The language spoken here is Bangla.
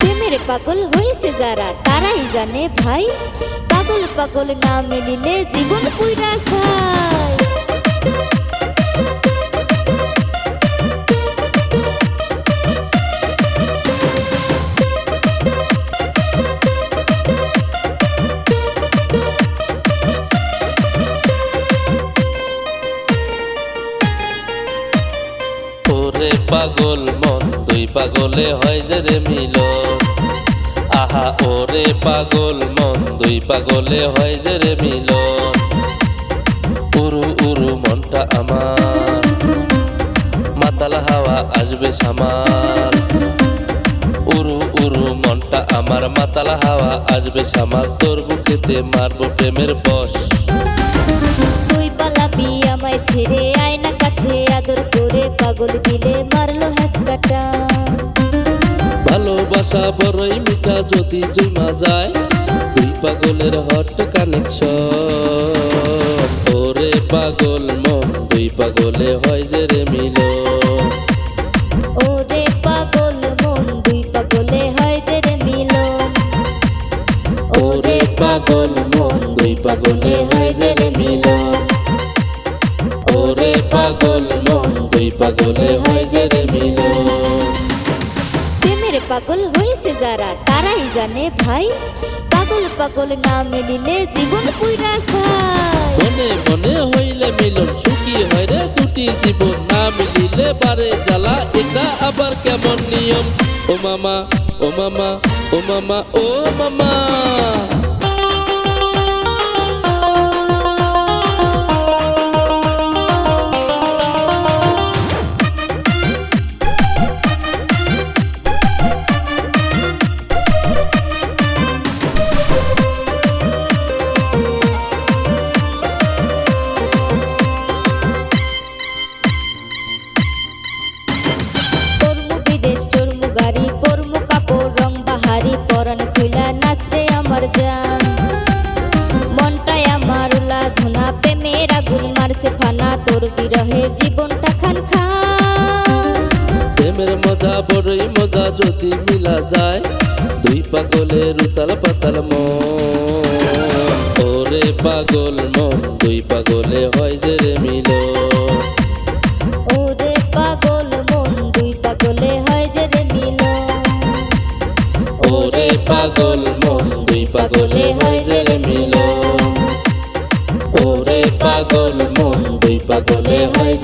প্রেমের পাগল হয়েছে যারা, তারাই জানে ভাই। পাগল পাগল না মিলিলে জীবন পুইরা যায়। পাগল পাগলে হয় যে রে মিল। আহা, ওরে পাগল, মন দুই পাগলে হয় যে রে মিল। উরু উরু মনটা আমার, মাতাল হাওয়া আসবে সামাল উরু উরু মনটা আমার, মাতাল হাওয়া আসবে সামাল তোর বুকেতে মারবো প্রেমের বস তুই পালাবি আমায় ছেড়ে আয়না কাছে, আদর করে পাগল দিলে মারলো ভালোবাসা বড়ই মিঠা যদি জমা যায় দুই পাগলের হট কানেকশন ওরে পাগল মন দুই পাগলে হয় যে রে মিল ওরে পাগল মন দুই পাগলে হয় যে রে মিলন। ওরে পাগল মন দুই পাগলে হয় যে রে মিলন। ওরে পাগল মন দুই পাগলে হয় যে রে মিল প্রেমের পাগল হয়েছে যারা, তারাই জানে ভাই। পাগল পাগল না মিলিলে জীবন যায়। মনে মনে হইলে মিলন, সুখী হয় রে দুটি জীবন। না মিলিলে বারে জ্বালা, এটা আবার কেমন নিয়ম? ও মামা ও মামা ও মামা ও মামা। তোর বিরহে জীবনটা খান প্রেমের মজা বড়ই মজা যদি মিলা যায় দুই পাগলের উতাল পাতাল মন। পাগল মন দুই পাগলে হয় যে রে মিল পাগল মন দুই পাগলে হয় যে রে পাগল দুই পাগল মন দুই পাগলে হয়